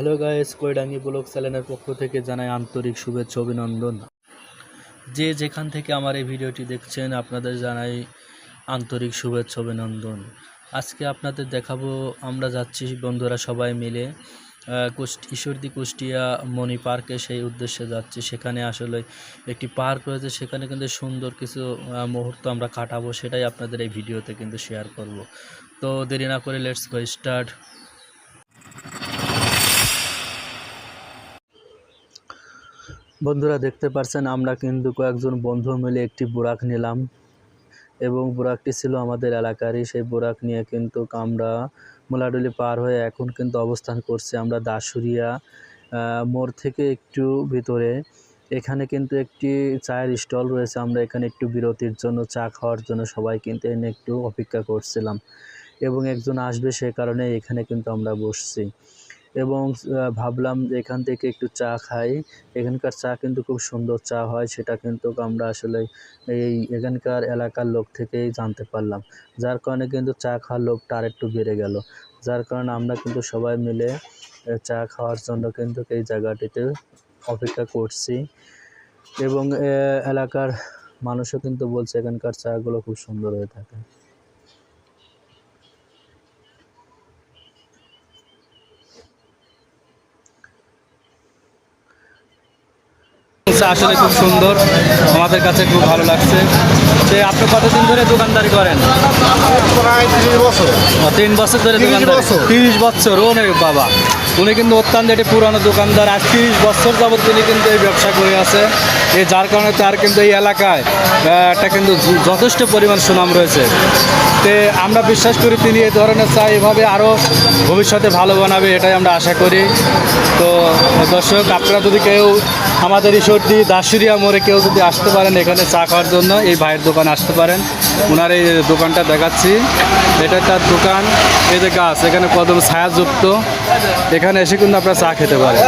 Hello guys কৈডাঙ্গি block চ্যানেলের পক্ষ থেকে জানাই আন্তরিক শুভেচ্ছা, অভিনন্দন। যে যেখান থেকে আমার এই ভিডিওটি দেখছেন, আপনাদের জানাই আন্তরিক শুভেচ্ছা, অভিনন্দন। আজকে আপনাদের দেখাবো, আমরা যাচ্ছি বন্ধুরা সবাই মিলে ঈশ্বরদী কুষ্টিয়া মণি পার্কে। সেই উদ্দেশ্যে যাচ্ছি। সেখানে আসলে একটি পার্ক রয়েছে। সেখানে কিন্তু সুন্দর কিছু মুহূর্ত আমরা কাটাবো। সেটাই আপনাদের এই ভিডিওতে কিন্তু শেয়ার করব। তো দেরি না করে লেটস গো স্টার্ট বন্ধুরা দেখতে পাচ্ছেন আমরা কিন্তু কয়েকজন বন্ধু মিলে একটি বুরাক নিলাম এবং বোরাকটি ছিল আমাদের এলাকারই। সেই বোরাক নিয়ে কিন্তু আমরা মোলাডুলি পার হয়ে এখন কিন্তু অবস্থান করছি আমরা দাসুরিয়া মোড় থেকে একটু ভিতরে। এখানে কিন্তু একটি চায়ের স্টল রয়েছে, আমরা এখানে একটু বিরতির জন্য, চা খাওয়ার জন্য সবাই কিন্তু এনে একটু অপেক্ষা করছিলাম এবং একজন আসবে সে কারণে এখানে কিন্তু আমরা বসছি। এবং ভাবলাম যে এখান থেকে একটু চা খাই। এখানকার চা কিন্তু খুব সুন্দর চা হয়, সেটা কিন্তু আমরা আসলে এই এখানকার এলাকার লোক থেকেই জানতে পারলাম। যার কারণে কিন্তু চা খাওয়ার লোকটা আরেকটু বেড়ে গেল। যার কারণে আমরা কিন্তু সবাই মিলে চা খাওয়ার জন্য কিন্তু এই জায়গাটিতে অপেক্ষা করছি। এবং এলাকার মানুষও কিন্তু বলছে এখানকার চাগুলো খুব সুন্দর হয়ে থাকে। আসলে খুব সুন্দর। আমাদের কাছে খুব ভালো লাগছে। সে আপনি কতদিন ধরে দোকানদারি করেন? প্রায় তিরিশ বছর। তিন বছর ধরে 30 দোকানদারি। বছর। তিরিশ বছর ও বাবা। উনি কিন্তু অত্যন্ত একটি পুরানো দোকানদার। আজ তিরিশ বছর যাবৎ তিনি কিন্তু এই ব্যবসা করে আছে। এই যার কারণে তার কিন্তু এই এলাকায় একটা কিন্তু যথেষ্ট পরিমাণ সুনাম রয়েছে। তে আমরা বিশ্বাস করি তিনি এই ধরনের চা এভাবে আরও ভবিষ্যতে ভালো বানাবে, এটাই আমরা আশা করি। তো দর্শক, আপনারা যদি কেউ আমাদের ঈশ্বরদী দাসুরিয়া মোড়ে কেউ যদি আসতে পারেন এখানে চা খাওয়ার জন্য, এই ভাইয়ের দোকানে আসতে পারেন। ওনার এই দোকানটা দেখাচ্ছি। এটা তার দোকান। এই যে গাছ, এখানে কদম ছায়াযুক্ত। এখানে এসে কিন্তু আপনারা চা খেতে পারেন।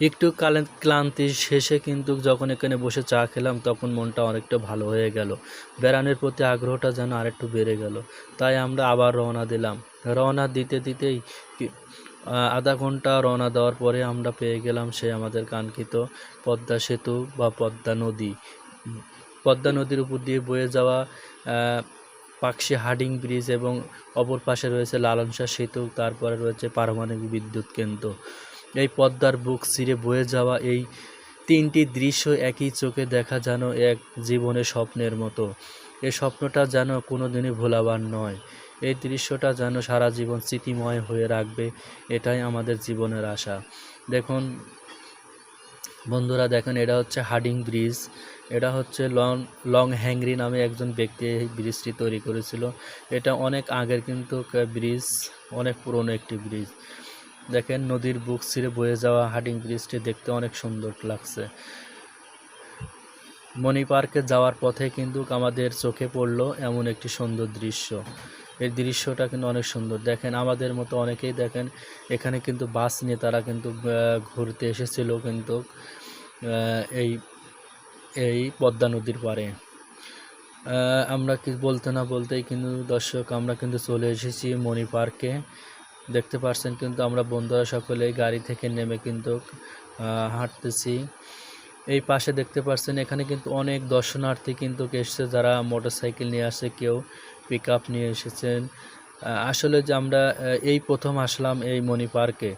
একটু কালে- ক্লান্তি শেষে কিন্তু যখন এখানে বসে চা খেলাম, তখন মনটা অনেকটা ভালো হয়ে গেল। বেড়ানোর প্রতি আগ্রহটা যেন আরেকটু বেড়ে গেল। তাই আমরা আবার রওনা দিলাম। রওনা দিতে দিতেই আধা ঘণ্টা রওনা দেওয়ার পরে আমরা পেয়ে গেলাম সে আমাদের কাঙ্ক্ষিত পদ্মা সেতু বা পদ্মা নদী। পদ্মা নদীর উপর দিয়ে বয়ে যাওয়া পাকশি হার্ডিং ব্রিজ এবং অপর পাশে রয়েছে লালনশাহ সেতু, তারপরে রয়েছে পারমাণবিক বিদ্যুৎ কেন্দ্র। এই পদ্মার বুক ছিঁড়ে বয়ে যাওয়া এই তিনটি দৃশ্য একই চোখে দেখা যেন এক জীবনের স্বপ্নের মতো। এই স্বপ্নটা যেন কোনো দিনই ভোলাবার নয়। এই দৃশ্যটা যেন সারা জীবন স্মৃতিময় হয়ে রাখবে, এটাই আমাদের জীবনের আশা। দেখুন, বন্ধুরা দেখেন, এটা হচ্ছে হার্ডিং ব্রিজ। এটা হচ্ছে লং লং হ্যাংরি নামে একজন ব্যক্তি এই ব্রিজটি তৈরি করেছিল। এটা অনেক আগের কিন্তু ব্রিজ, অনেক পুরনো একটি ব্রিজ। দেখেন, নদীর বুক ছিঁড়ে বয়ে যাওয়া হার্ডিং ব্রিজটি দেখতে অনেক সুন্দর লাগছে। মণি পার্কে যাওয়ার পথে কিন্তু আমাদের চোখে পড়ল এমন একটি সুন্দর দৃশ্য। এই দৃশ্যটা কিন্তু অনেক সুন্দর। দেখেন, আমাদের মতো অনেকেই দেখেন, এখানে কিন্তু বাস নিয়ে তারা কিন্তু ঘুরতে এসেছিল কিন্তু এই এই পদ্মা নদীর পারে আমরা কি বলতে না বলতেই কিন্তু দর্শক, আমরা কিন্তু চলে এসেছি মণি পার্কে। দেখতে পাচ্ছেন কিন্তু আমরা বন্ধুরা সকলে গাড়ি থেকে নেমে কিন্তু হাঁটতেছি। এই পাশে দেখতে পাচ্ছেন এখানে কিন্তু অনেক দর্শনার্থী কিন্তু এসছে, যারা মোটরসাইকেল নিয়ে আসে, কেউ পিক নিয়ে এসেছেন। আসলে যে আমরা এই প্রথম আসলাম এই মণি পার্কে।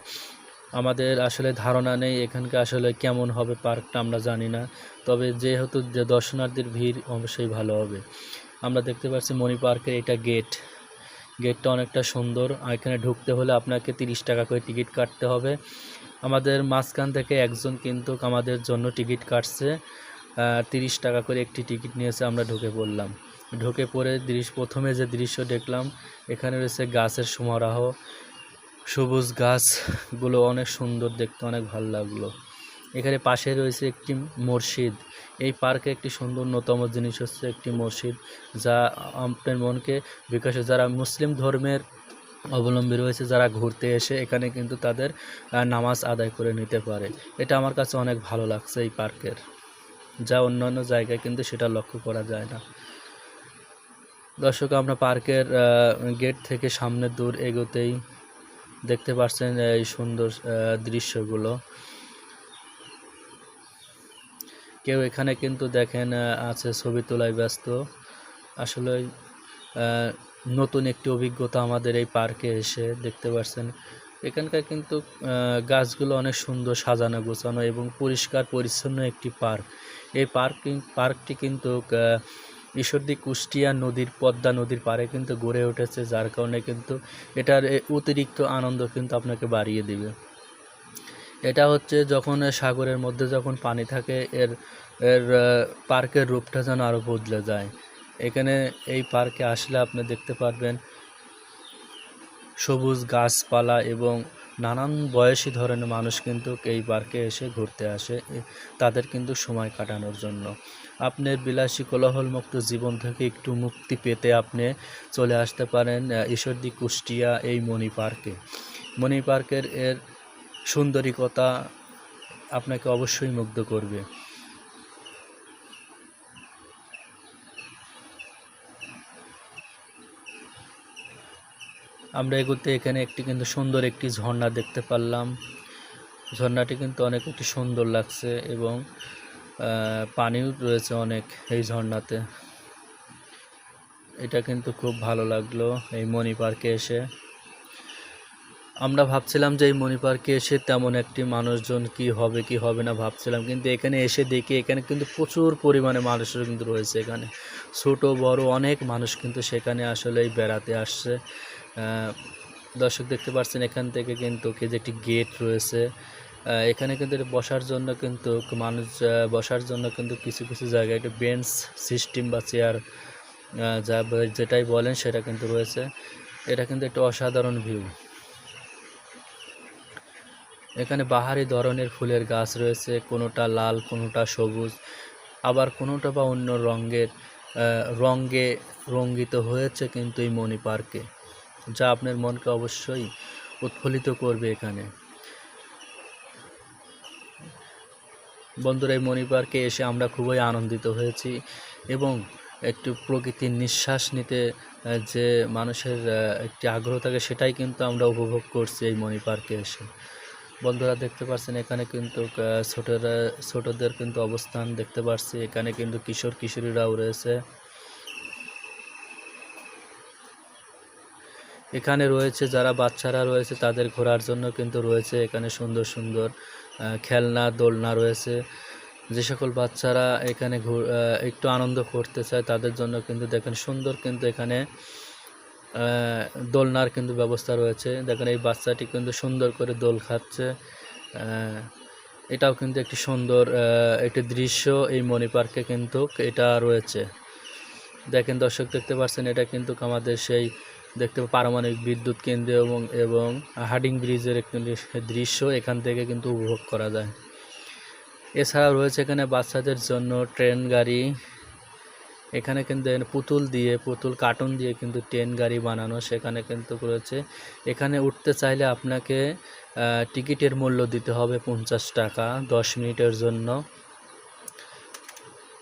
আমাদের আসলে ধারণা নেই এখানকে আসলে কেমন হবে পার্কটা, আমরা জানি না। তবে যেহেতু যে দর্শনার্থীর ভিড়, অবশ্যই ভালো হবে। আমরা দেখতে পাচ্ছি মণি পার্কের এটা গেট গেটটা অনেকটা সুন্দর। এখানে ঢুকতে হলে আপনাকে তিরিশ টাকা করে টিকিট কাটতে হবে। আমাদের মাঝখান থেকে একজন কিন্তু আমাদের জন্য টিকিট কাটছে। তিরিশ টাকা করে একটি টিকিট নিয়েছে, আমরা ঢুকে পড়লাম। ঢুকে পড়ে দৃশ্য প্রথমে যে দৃশ্য দেখলাম, এখানে রয়েছে গাছের সমারোহ। সবুজ গাছগুলো অনেক সুন্দর দেখতে, অনেক ভালো লাগল। এখানে পাশে রয়েছে একটি মসজিদ। এই পার্কে একটি সুন্দর অন্যতম জিনিস হচ্ছে একটি মসজিদ, যা আপনার মনকে বিকাশে, যারা মুসলিম ধর্মের অবলম্বী রয়েছে, যারা ঘুরতে এসে এখানে কিন্তু তাদের নামাজ আদায় করে নিতে পারে। এটা আমার কাছে অনেক ভালো লাগছে এই পার্কের, যা অন্যান্য জায়গায় কিন্তু সেটা লক্ষ্য করা যায় না। দর্শক, আমরা পার্কের গেট থেকে সামনে দূর এগোতেই দেখতে পাচ্ছেন এই সুন্দর দৃশ্যগুলো। কেউ এখানে কিন্তু দেখেন আছে ছবি তোলায় ব্যস্ত। আসলে নতুন একটি অভিজ্ঞতা আমাদের এই পার্কে এসে দেখতে পাচ্ছেন এখানকার কিন্তু গাছগুলো অনেক সুন্দর সাজানো, গোছানো এবং পরিষ্কার পরিচ্ছন্ন একটি পার্ক। এই পার্কিং পার্কটি কিন্তু ঈশ্বরদী কুষ্টিয়া নদীর, পদ্মা নদীর পাড়ে কিন্তু গড়ে উঠেছে, যার কারণে কিন্তু এটার অতিরিক্ত আনন্দ কিন্তু আপনাকে বাড়িয়ে দিবে। এটা হচ্ছে যখন সাগরের মধ্যে যখন পানি থাকে, এর এর পার্কের রূপটা যেন আরও বদলে যায়। এখানে এই পার্কে আসলে আপনি দেখতে পারবেন সবুজ গাছপালা এবং নানান বয়সী ধরনের মানুষ কিন্তু এই পার্কে এসে ঘুরতে আসে তাদের কিন্তু সময় কাটানোর জন্য। আপনার বিলাসী কোলাহলমুক্ত জীবন থেকে একটু মুক্তি পেতে আপনি চলে আসতে পারেন ঈশ্বরদী কুষ্টিয়া এই মণি পার্কে। মণি পার্কের এর সুন্দরিকতা আপনাকে অবশ্যই মুগ্ধ করবে। আমরা এগোতে এখানে একটি কিন্তু সুন্দর একটি ঝর্ণা দেখতে পারলাম। ঝর্ণাটি কিন্তু অনেক একটি সুন্দর লাগছে এবং পানিও রয়েছে অনেক এই ঝর্ণাতে। এটা কিন্তু খুব ভালো লাগল এই মণি পার্কে এসে। আমরা ভাবছিলাম যে এই মণি পার্কে এসে তেমন একটি মানুষজন কি হবে কি হবে না ভাবছিলাম। কিন্তু এখানে এসে দেখি এখানে কিন্তু প্রচুর পরিমাণে মানুষের কিন্তু রয়েছে এখানে। ছোট, বড় অনেক মানুষ কিন্তু সেখানে আসলেই বেড়াতে আসছে। দর্শক দেখতে পাচ্ছেন এখান থেকে কিন্তু কি যে একটি গেট রয়েছে। এখানে কিন্তু বসার জন্য কিন্তু মানুষ বসার জন্য কিন্তু কিছু কিছু জায়গায় একটু বেঞ্চ সিস্টেম বা চেয়ার যা যেটাই বলেন সেটা কিন্তু রয়েছে। এটা কিন্তু একটু অসাধারণ ভিউ। এখানে বাহারি ধরনের ফুলের গাছ রয়েছে, কোনোটা লাল, কোনোটা সবুজ। আবার কোনোটা বা অন্য রঙের রঙে রঙ্গিত হয়েছে কিন্তু এই মণি পার্কে, যা আপনার মনকে অবশ্যই উৎফুল্লিত করবে এখানে। বন্ধুরা, এই মণি পার্কে এসে আমরা খুবই আনন্দিত হয়েছি এবং একটু প্রকৃতির নিঃশ্বাস নিতে যে মানুষের একটি আগ্রহ থাকে সেটাই কিন্তু আমরা উপভোগ করছি এই মণি পার্কে এসে। বন্ধুরা দেখতে পাচ্ছেন এখানে কিন্তু ছোটরা, ছোটদের কিন্তু অবস্থান দেখতে পাচ্ছি এখানে কিন্তু কিশোর কিশোরীরাও রয়েছে। এখানে রয়েছে যারা বাচ্চারা রয়েছে, তাদের ঘোরার জন্য কিন্তু রয়েছে এখানে সুন্দর সুন্দর খেলনা, দোলনা রয়েছে। যে সকল বাচ্চারা এখানে একটু আনন্দ করতে চায়, তাদের জন্য কিন্তু দেখেন সুন্দর কিন্তু এখানে দোলনার কিন্তু ব্যবস্থা রয়েছে। দেখেন এই বাচ্চাটি কিন্তু সুন্দর করে দোল খাচ্ছে। এটাও কিন্তু একটি সুন্দর একটি দৃশ্য এই মণি পার্কে কিন্তু এটা রয়েছে। দেখেন দর্শক, দেখতে পাচ্ছেন, এটা কিন্তু আমাদের সেই দেখতে পারমাণবিক বিদ্যুৎ কেন্দ্র এবং এবং হার্ডিং ব্রিজের একটি দৃশ্য এখান থেকে কিন্তু উপভোগ করা যায়। এছাড়া রয়েছে এখানে বাচ্চাদের জন্য ট্রেন, গাড়ি এখানে কিন্তু পুতুল দিয়ে, পুতুল কার্টুন দিয়ে কিন্তু ট্রেন গাড়ি বানানো সেখানে কিন্তু করেছে। এখানে উঠতে চাইলে আপনাকে টিকিটের মূল্য দিতে হবে পঞ্চাশ টাকা, দশ মিনিটের জন্য।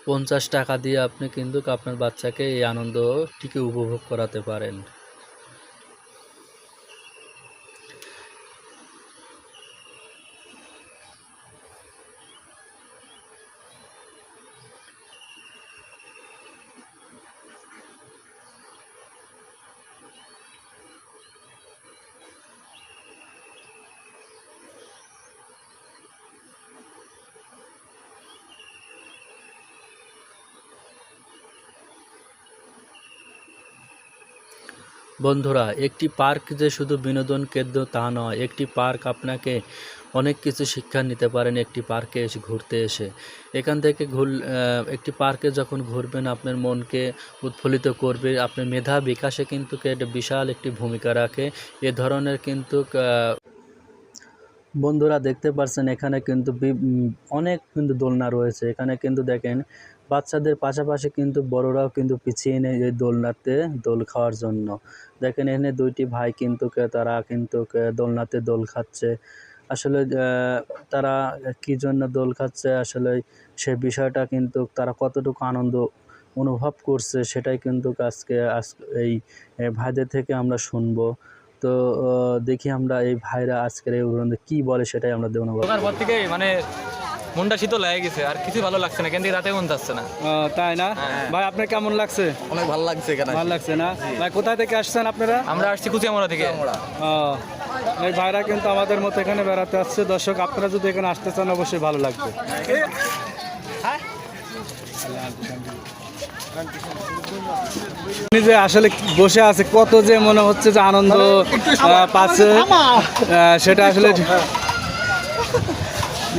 পঞ্চাশ টাকা দিয়ে আপনি কিন্তু আপনার বাচ্চাকে এই আনন্দটিকে উপভোগ করাতে পারেন। বন্ধুরা, একটি পার্ক যে শুধু বিনোদন কেন্দ্র তা নয়, একটি পার্ক আপনাকে অনেক কিছু শিক্ষা নিতে পারেন একটি পার্কে এসে ঘুরতে এসে। এখান থেকে ঘুর একটি পার্কে যখন ঘুরবেন, আপনার মনকে উৎফুল্লিত করবে, আপনার মেধা বিকাশে কিন্তু একটা বিশাল একটি ভূমিকা রাখে। এ ধরনের কিন্তু বন্ধুরা দেখতে পাচ্ছেন এখানে কিন্তু অনেক কিন্তু দোলনা রয়েছে। এখানে কিন্তু দেখেন বাচ্চাদের পাশাপাশি কিন্তু বড়রাও কিন্তু পিছিয়ে নেই এই দোলনাতে দোল খাওয়ার জন্য। দেখেন, এখানে দুইটি ভাই কিন্তু তারা কিন্তু দোলনাতে দোল খাচ্ছে। আসলে তারা কি জন্য দোল খাচ্ছে? আসলে সে বিষয়টা কিন্তু তারা কতটুকু আনন্দ অনুভব করছে সেটাই কিন্তু আজকে, আজ এই ভাইদের থেকে আমরা শুনব। তো দেখি আমরা এই ভাইরা আজকের এই অভিনন্দন কি বলে সেটাই আমরা দেবো থেকে মানে মনটা শীতল হয়ে গেছে আর কিছু ভালো লাগছে না কেন রাতে মন যাচ্ছে না। তাই না? হ্যাঁ। ভাই আপনার কেমন লাগছে? অনেক ভালো লাগছে এখানে ভালো লাগছে না? ভাই কোথায় থেকে আসছেন আপনারা? আমরা আসছি কুচিয়ামরা থেকে। ও, এই ভাইরা কিন্তু আমাদের মতো এখানে বেড়াতে আসছে। দর্শক আপনারা যদি এখানে আসতে চান অবশ্যই ভালো লাগবে। যে আসলে বসে আছে কত যে মনে হচ্ছে যে আনন্দ আহ, পাচ্ছে। আহ, সেটা আসলে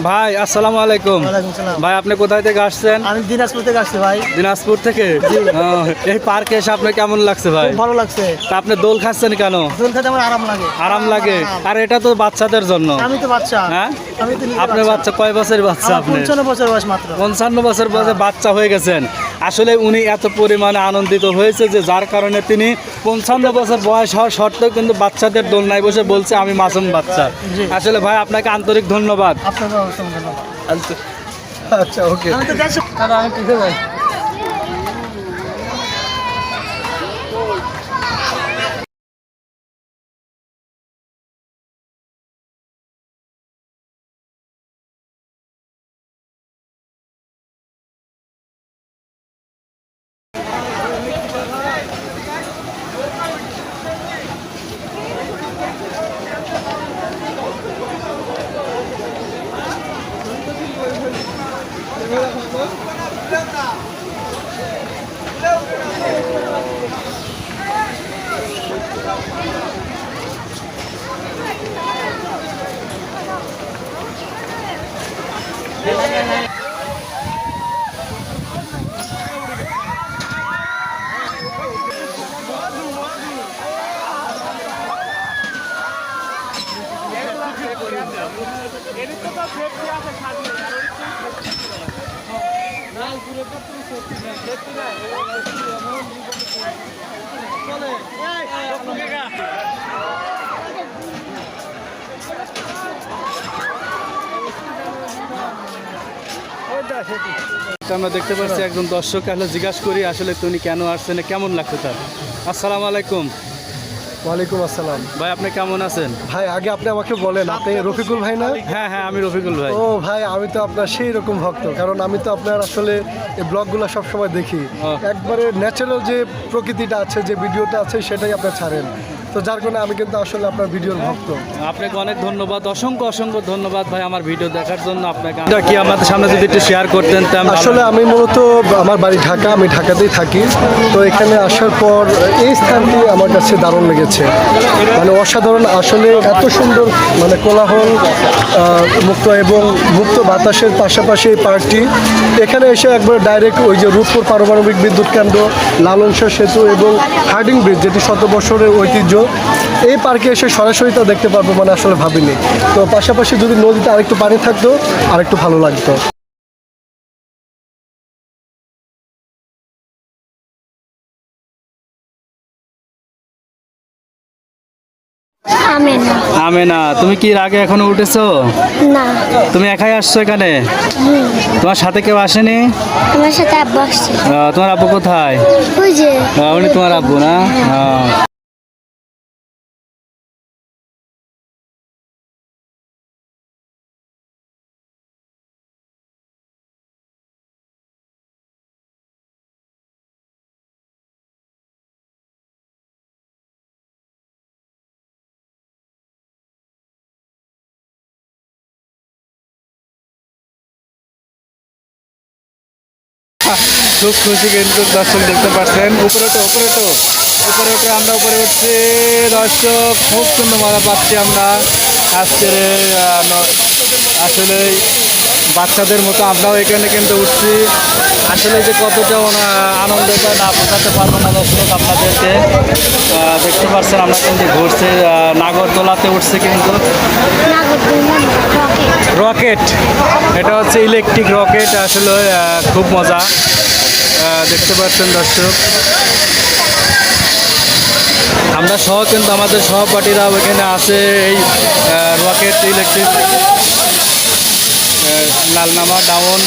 ভাই আসসালামু আলাইকুম। ভাই আপনি কোথায় থেকে আসছেন? আমি দিনাজপুর থেকে আসছি ভাই। দিনাজপুর থেকে? এই পার্কে এসে আপনার কেমন লাগছে ভাই? ভালো লাগছে। তা আপনি দোল খাচ্ছেন কেন? দোল খেতে আমার আরাম লাগে। আরাম লাগে। আর এটা তো বাচ্চাদের জন্য। আমি তো বাচ্চা। হ্যাঁ? আমি তো আপনার বাচ্চা। কয় বছরের বাচ্চা আপনি পঞ্চান্ন বছর বয়স মাত্র। পঞ্চান্ন বছর বয়সে বাচ্চা হয়ে গেছেন। আসলে উনি এত পরিমাণে আনন্দিত হয়েছে যে যার কারণে তিনি পঞ্চান্ন বছর বয়স হওয়ার সত্ত্বেও কিন্তু বাচ্চাদের দোলনায় বসে বলছে আমি মাসুম বাচ্চা। আসলে ভাই আপনাকে আন্তরিক ধন্যবাদ। ধন্যবাদ। আচ্ছা ওকে। আমরা দেখতে পাচ্ছি একজন দর্শক আসলে জিজ্ঞাসা করি আসলে তুমি কেন আসছেন, কেমন লাগছে তার? আসসালামু আলাইকুম। ওয়ালাইকুম আসসালাম। ভাই আপনি কেমন আছেন? ভাই আগে আপনি আমাকে বলেন আপনি রফিকুল ভাই না? হ্যাঁ হ্যাঁ আমি রফিকুল ভাই। ও ভাই আমি তো আপনার সেই রকম ভক্ত কারণ আমি তো আপনার আসলে এই ব্লগগুলো সবসময় দেখি। একবারে ন্যাচারাল যে প্রকৃতিটা আছে যে ভিডিওটা আছে সেটাই আপনার ছাড়েন। তো যার কারণে আমি কিন্তু আসলে আপনার ভিডিওর ভক্ত। আপনাকে অনেক ধন্যবাদ অসংখ্য অসংখ্য ধন্যবাদ ভাই আমার ভিডিও দেখার জন্য আপনাকে। এটা কি আমাদের সামনে যদি একটু শেয়ার করতেন আসলে আমি মূলত আমার বাড়ি ঢাকা আমি ঢাকাতেই থাকি। তো এখানে আসার পর এই স্থানটি আমার কাছে দারুণ লেগেছে। মানে অসাধারণ আসলে এত সুন্দর মানে কোলাহল আহ, মুক্ত এবং মুক্ত বাতাসের পাশাপাশি এই পার্কটি। এখানে এসে একবার ডাইরেক্ট ওই যে রূপপুর পারমাণবিক বিদ্যুৎ কেন্দ্র লালনসা সেতু এবং হার্ডিং ব্রিজ যেটি শত বছরের ঐতিহ্য এই পার্কে এসে সরাসরি তা দেখতে পারব মানে আসলে ভাবিনি। তো পাশাপাশি যদি নদীতে আরেকটু পানি থাকতো আরেকটু ভালো লাগতো। আমেনা। তুমি কি এর আগে এখনও উঠেছো? না। তুমি একাই আসছো এখানে? তোমার সাথে কেউ আসেনি? আমার সাথে আব্বু আসছে। আহ, তোমার আব্বু কোথায়? উনি তোমার আব্বু না? খুব খুশি কিন্তু দর্শক দেখতে পাচ্ছেন। উপরে তো উপরে তো উপরে উঠে আমরা, উপরে উঠছি। দর্শক, খুব সুন্দর মজা পাচ্ছি আমরা। আজকের আসলে বাচ্চাদের মতো আমরাও এখানে কিন্তু উঠছি। আসলে যে কতটা আনন্দ এটা না বোঝাতে পারব না দর্শক আপনাদেরকে। দেখতে পাচ্ছেন আমরা কিন্তু ঘুরছি নাগরদোলাতে উঠছি কিন্তু। রকেট, এটা হচ্ছে ইলেকট্রিক রকেট, আসলে খুব মজা। দেখতে পাচ্ছেন দর্শক। আমরা সহ কিন্তু আমাদের সহপাঠীরা ওখানে আছে, এই রকেট ইলেকট্রিক লালনামা ডাউন।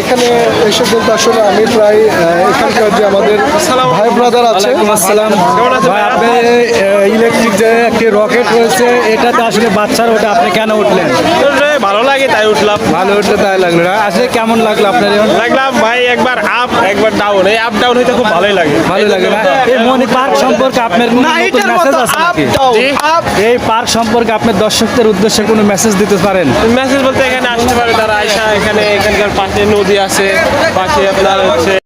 এখানে এসে বলতে আসলে আমি প্রায় আহ, এখানকার যে আমাদের ভাই ব্রাদার আছে আসসালাম। ভাই আপনি ইলেকট্রিক একটি রকেট রয়েছে এটাতে আসলে বাচ্চার ওটা আপনি কেন উঠলেন? ভালো লাগে তাই উঠলাম। ভালো উঠলে তাই লাগল আসলে কেমন লাগল আপনার? লাগলাম ভাই একবার আপ একবার ডাউন এই আপ ডাউন হইতে খুব ভালোই লাগে। ভালো লাগে না? এই মনি পার্ক সম্পর্কে আপনার কোনো মেসেজ আছে নাকি? এই পার্ক সম্পর্কে আপনার দর্শকদের উদ্দেশ্যে কোনো মেসেজ দিতে পারেন? মেসেজ বলতে এখানে আসতে পারে তারা আইসা এখানে এখানকার পাশে নদী আছে পাশে আপনার হচ্ছে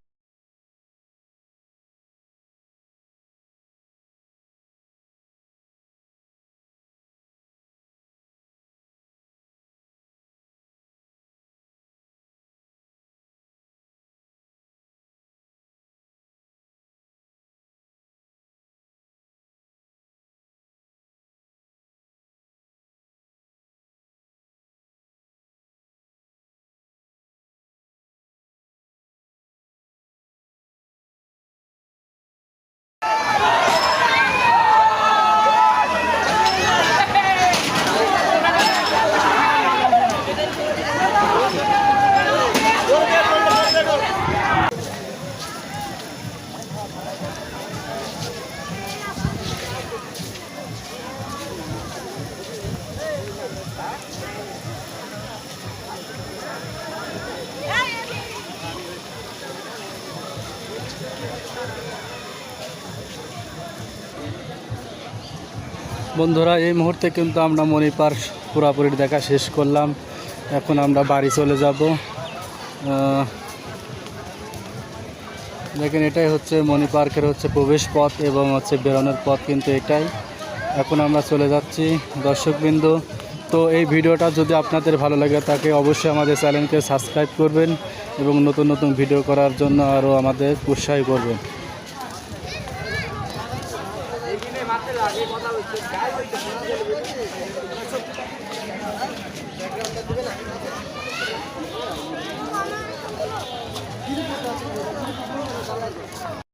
বন্ধুরা, এই মুহূর্তে কিন্তু আমরা মণি পার্ক পুরাপুরি দেখা শেষ করলাম। এখন আমরা বাড়ি চলে যাব। দেখেন, এটাই হচ্ছে মণি পার্কের হচ্ছে প্রবেশ পথ এবং হচ্ছে বেরোনোর পথ কিন্তু এটাই। এখন আমরা চলে যাচ্ছি, দর্শকবৃন্দ। তো এই ভিডিওটা যদি আপনাদের ভালো লাগে তাকে অবশ্যই আমাদের চ্যানেলকে সাবস্ক্রাইব করবেন এবং নতুন নতুন ভিডিও করার জন্য আরও আমাদের উৎসাহী করবেন। Guys,